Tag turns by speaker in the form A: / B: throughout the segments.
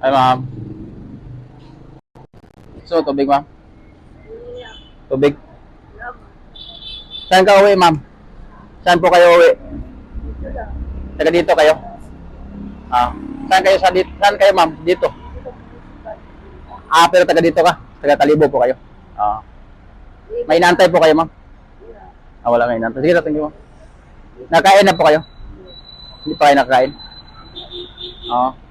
A: Ay, ma'am. So, tubig, ma'am. Tubig. Saan ka uwi, ma'am? Saan po kayo uwi? Taga dito kayo? Ah. Saan kayo sa dito? Saan kayo, ma'am? Dito. Ah, pero taga dito ka? Taga Kalibo po kayo? Ah. May inaantay po kayo, ma'am? Ah, wala may inaantay. Sige, thank you. Nakain na po kayo? Hindi pa kayo nakakain? Oo.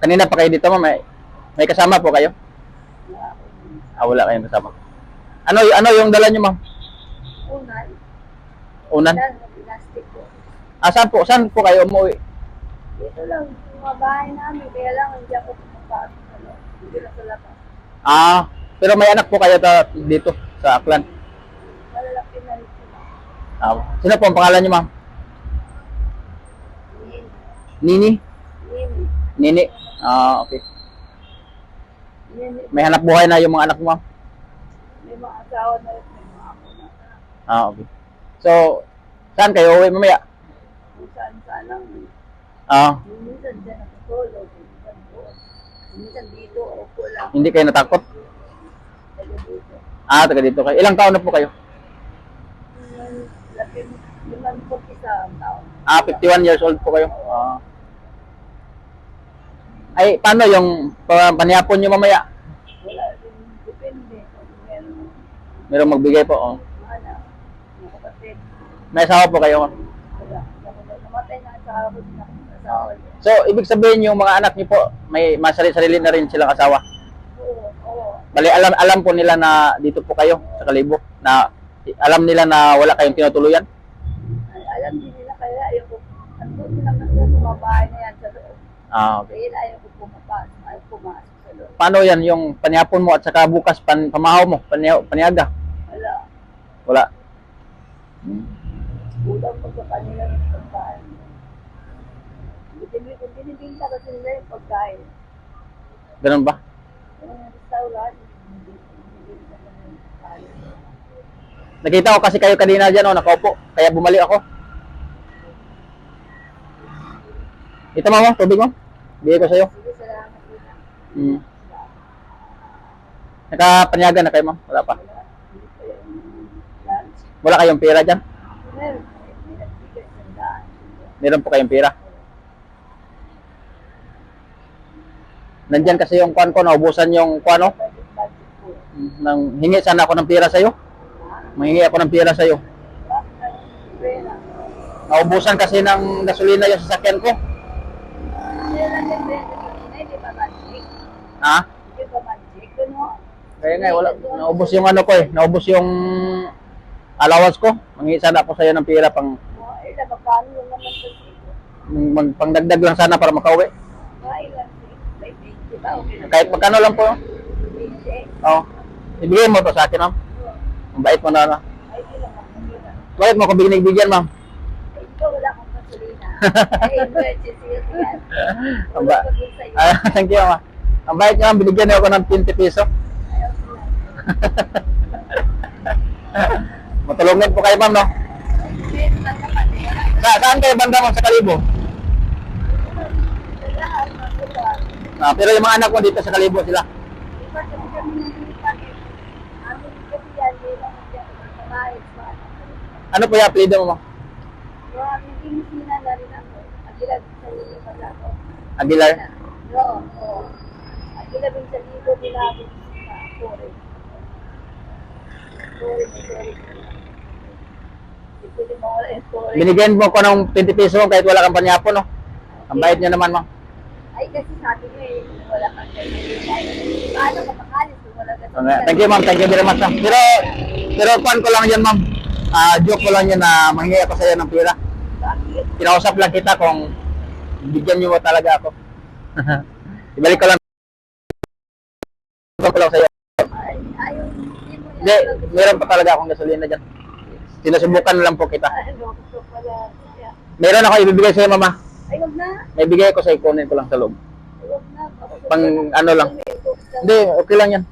A: Kanina pa kayo dito, ma'am. May, may kasama po kayo? Ah, wala kayong kasama. Ano, ano yung dala nyo, ma'am?
B: Unan.
A: Unan?
B: Plastic ko.
A: Ah, saan po? Saan po kayo umuwi?
B: Dito lang, mga bahay namin, kaya lang hindi ako pumapasok. Hindi lang sa labas.
A: Ah, pero may anak po kayo ta- dito sa Aklan.
B: Malalaki na rin.
A: Ah, sino po ang pangalan nyo, ma'am?
B: Nin,
A: Nini?
B: nin,
A: Nini? Ah, okay. May hanap buhay na yung mga anak mo, ma'am?
B: may mga asawa na rin, may mga ako na.
A: Ah, okay. So, saan kayo uwi mamaya?
B: Kung saan saan lang.
A: Ah,
B: Minsan dyan ako solo, minsan doon. Minsan dito, ako lang.
A: hindi kayo natakot?
B: Taga dito.
A: Ah, taga dito kayo. Ilang taon na po kayo?
B: Yung laki, limang po isa ang taon.
A: Ah, 51 years old po kayo. Ah. Ay, paano yung pa- paniyapon nyo mamaya?
B: Wala depende. Kung meron
A: Meron magbigay po. Oh.
B: kapatid.
A: May asawa po kayo.
B: Wala. Wala. Na.
A: So, ibig sabihin yung mga anak niyo po, may masarili-sarili na rin silang asawa. Bali, alam, alam po nila na dito po kayo sa Kalibo. Na alam nila na wala kayong tinutuluyan.
B: Ay, alam din nila kaya ayaw ko. Ang buti naman ko mga na yan sa.
A: Ah, okay.
B: Kaya ayaw ko pumapasok. Ayaw pumasok sa loob.
A: Paano yan yung paniyapon mo at saka bukas pan, pamahaw mo, paniya, paniaga?
B: Wala.
A: Wala.
B: Kulang pa sa kanila ng pagkain. Hindi kung binibinta kasi nila yung pagkain.
A: Ganun ba?
B: Yung restaurant, hindi binibinta nila yung pagkain.
A: Nakita ko kasi kayo kanina dyan, oh, nakaupo. Kaya bumalik ako. Ito mama, tubig mo. Bigay ko sa'yo. Hmm. Nakapanyaga na kayo, ma'am? Wala pa.
B: Wala.
A: Kayong pera dyan?
B: Meron.
A: Po kayong pera? Nandyan kasi yung kwan ko, naubusan yung kwan. Nang hingi sana ako ng pera sa'yo. Manghingi ako ng pera sa'yo. Naubusan kasi ng gasolina yung sasakyan ko.
B: Kaya lang yung pera kanina, hindi ba magic?
A: Ha?
B: Ano?
A: Kaya nga, wala. Naubos yung ano ko eh. Naubos yung allowance ko. Manghingi sana ako sa'yo ng pera pang mag, pangdagdag lang sana para makauwi.
B: Mga ilan, may 20 ba? Okay lang.
A: Kahit magkano lang po.
B: 20.
A: Oo. Ibigay mo to sa akin, ma'am. Ang bait mo na. na.
B: Nila.
A: Bakit mo ako binigbigyan, ma'am?
B: Ikaw wala akong gasolina. Ay, emergency yan. Ko
A: thank you, ma'am. Ang bait niya. Binigyan niyo ako ng 20 piso. Matulungan po kayo, ma'am, no? Sa, saan kayo banda mo sa Kalibo? Ah, pero yung mga anak mo dito sa Kalibo sila.
B: Ano.
A: Po yung apelido mo,
B: ako.
A: Aguilar?
B: Oo, bin sa libo binabit sa Kore.
A: Binigyan mo ko ng 20 piso kahit wala kang panyapon, no? Ang bait niya naman, ma'am.
B: Ay, kasi sabi ko eh, wala kang. Paano kapakalis kung wala ka
A: Okay. Thank you, ma'am. Thank you very much, ma'am. Pero, pero kuan ko lang yan, ma'am. Ah, joke ko lang yan na manghingi ako sa'yo ng pera. Kinausap lang kita kung bigyan niyo mo talaga ako. Ibalik ko lang. Ko lang sa'yo.
B: Hindi mo
A: meron pa talaga akong gasolina dyan. Sinusubukan lang po kita. Meron ako ibibigay sa'yo, mama.
B: Ay, wag na.
A: May bigay ko sa'yo, kunin ko lang sa loob.
B: Wag na.
A: Pang ano lang. Hindi, okay lang yan.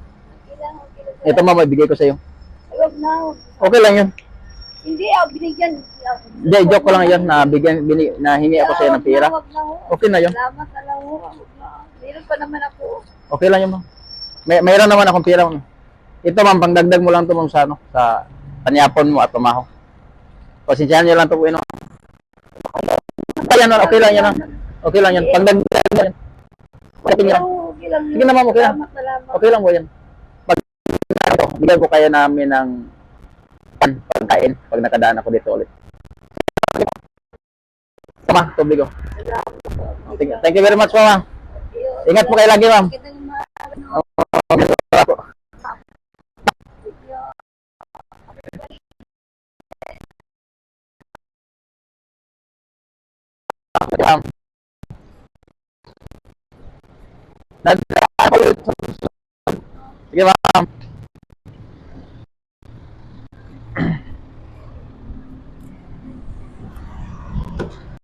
A: Ito, mama, ibigay ko sa'yo.
B: Ay, wag na.
A: Okay lang yan.
B: Hindi, ah, binigyan.
A: Hindi, joke ko lang yun na bigyan, bini, na hingi ako sa'yo ng pera. Okay na yun.
B: Salamat. Wag na. Meron pa naman ako.
A: Okay lang yun, ma'am. May, mayroon naman akong ma'am. Ito, ma'am, pangdagdag mo lang to ma'am, sa, ano, sa panyapon mo at pamaho. Pasensyahan nyo lang to po, yun. Ayan, ma'am, okay lang yan, ma'am. Okay lang yan. Pangdagdag mo yan. Okay lang.
B: Okay lang.
A: Sige na, ma'am, okay lang.
B: Lang.
A: Okay lang po yan. Pag, ano, bigyan ko kaya namin ng pan, pagkain pag nakadaan ako dito ulit. Tama, tubig ko. Thank you, very much, ma'am. Ingat po kayo lagi, ma'am.
B: Kita yung mga ano,
A: Okay po. Ma'am. Dad-